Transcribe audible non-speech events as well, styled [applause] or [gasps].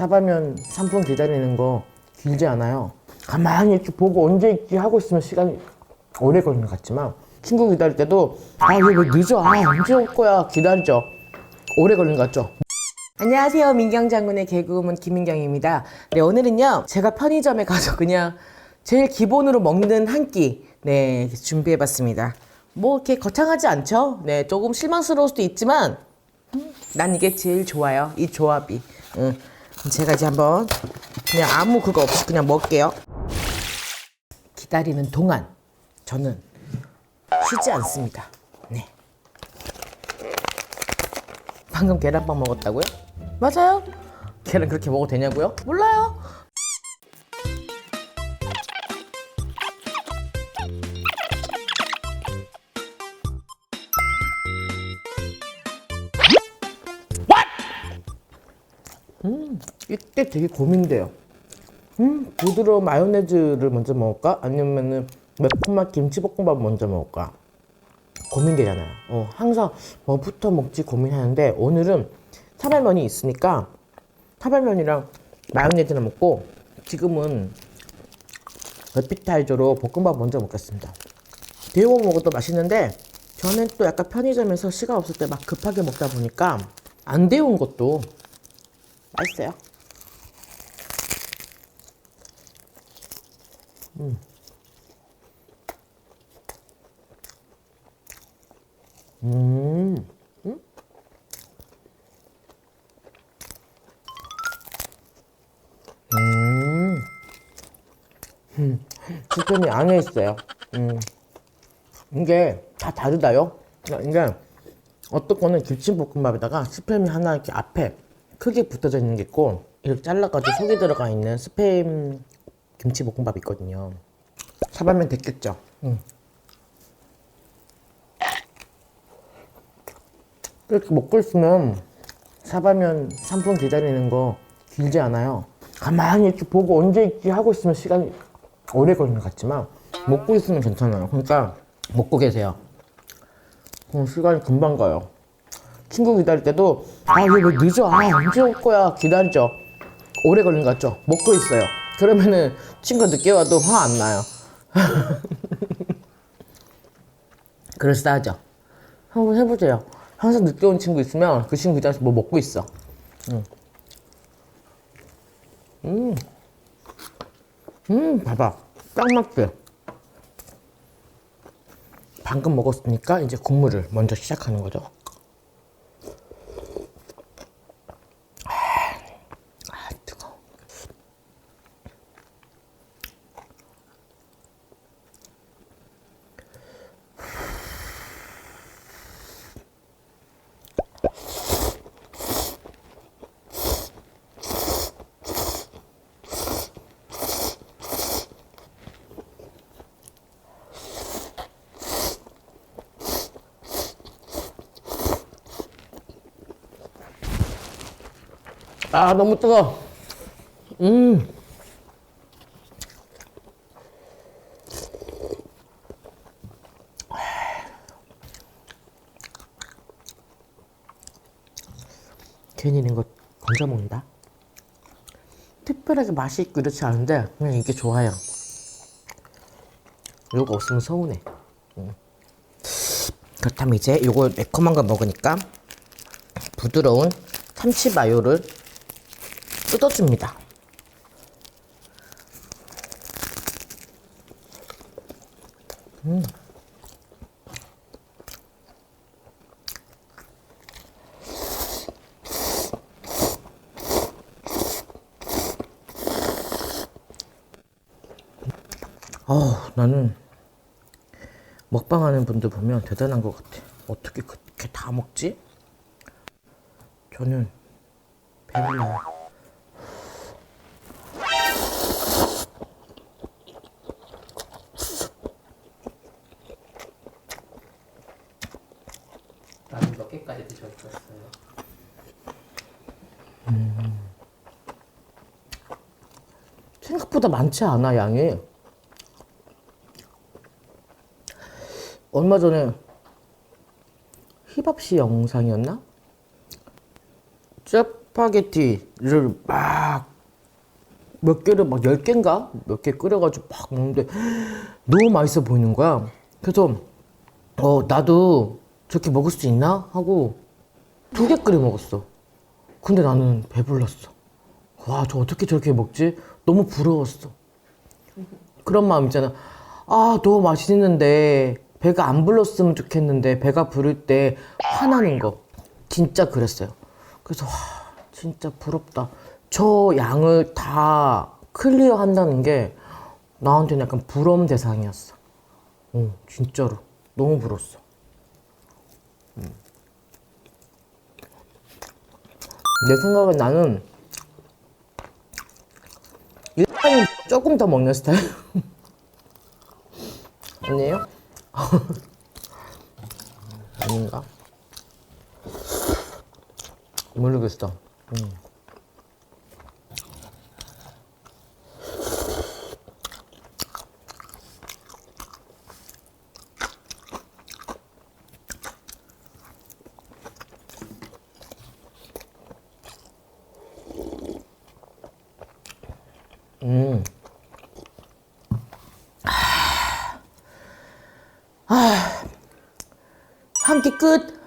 사발면 3분 기다리는 거 길지 않아요. 가만히 이렇게 보고 언제 있지 하고 있으면 시간이 오래 걸리는 것 같지만 친구 기다릴 때도 아, 얘왜 늦어? 아, 언제 올 거야? 기다리죠. 오래 걸리는 것 같죠? 안녕하세요. 민경 장군의 개그우먼 김민경입니다. 네, 오늘은요. 제가 편의점에 가서 그냥 제일 기본으로 먹는 한 끼, 네, 준비해 봤습니다. 뭐 이렇게 거창하지 않죠? 네, 조금 실망스러울 수도 있지만 음, 난 이게 제일 좋아요. 이 조합이. 응. 제가 이제 한번 그냥 아무 그거 없이 그냥 먹을게요. 기다리는 동안 저는 쉬지 않습니다. 네. 방금 계란빵 먹었다고요? 맞아요. 계란 그렇게 먹어도 되냐고요? 몰라요. 이때 되게 고민돼요. 음, 부드러운 마요네즈를 먼저 먹을까? 아니면은 매콤한 김치볶음밥 먼저 먹을까? 고민되잖아요. 어, 항상 뭐부터 먹지 고민하는데 오늘은 타발면이 있으니까 타발면이랑 마요네즈를 먹고 지금은 에피타이저로 볶음밥 먼저 먹겠습니다. 데워 먹어도 맛있는데 저는 또 약간 편의점에서 시간 없을 때 막 급하게 먹다 보니까 안 데운 것도 맛있어요. 음. 음? 음. 음. 식감이 안에 있어요. 음. 이게 다 다르다요. 이게 어떤 거는 김치볶음밥에다가 스팸이 하나 이렇게 앞에 크게 붙어져 있는 게 있고 이렇게 잘라가지고 속에 들어가 있는 스팸 김치볶음밥이 있거든요. 사발면 됐겠죠? 음. 이렇게 먹고 있으면 사발면 3분 기다리는 거 길지 않아요. 가만히 이렇게 보고 언제 있지 하고 있으면 시간이 오래 걸리는 것 같지만 먹고 있으면 괜찮아요. 그러니까 먹고 계세요. 그럼 시간이 금방 가요. 친구 기다릴 때도 아, 얘왜 늦어? 아, 언제 올 거야? 기다리죠. 오래 걸리는 것 같죠? 먹고 있어요. 그러면은 친구 늦게 와도 화 안 나요. [laughs] 그럴싸하죠? 한번 해보세요. 항상 늦게 온 친구 있으면 그 친구 기다려서 뭐 먹고 있어. 음. 음. 음, 봐봐. 딱 맞게. 방금 먹었으니까 이제 국물을 먼저 시작하는 거죠. 아, 너무 뜨거. 음. 괜히 이런 거 건져 먹는다. 특별하게 맛이 있고 이렇지 않은데 그냥 이게 좋아요. 요거 없으면 서운해. 음. 그렇다면 이제 요거 매콤한 거 먹으니까 부드러운 참치 마요를 뜯어줍니다. 음. 어, 나는 먹방하는 분들 보면 대단한 것 같아. 어떻게 그렇게 다 먹지? 저는 배불러요. 개까지 드셨었어요? 생각보다 많지 않아 양이 얼마 전에 힙합 씨 영상이었나? 쭉 스파게티를 막 몇 개를 막 열 개인가 몇 개 끓여가지고 막 먹는데 [gasps] 너무 맛있어 보이는 거야. 그래서 어 나도 저렇게 먹을 수 있나 하고 두 개 끓여 먹었어. 근데 나는 배불렀어. 와 저 어떻게 저렇게 먹지? 너무 부러웠어. 그런 마음 있잖아. 아 너무 맛있는데 배가 안 불렀으면 좋겠는데 배가 부를 때 화나는 거 진짜 그랬어요. 그래서 와 진짜 부럽다. 저 양을 다 클리어 한다는 게 나한테는 약간 부러움 대상이었어. 어, 진짜로. 너무 부러웠어. 음. 내 생각엔 나는 일단 조금 더 먹는 스타일. [laughs] 아니에요? [laughs] 아닌가? 모르겠어. 음. 한 끼 끝.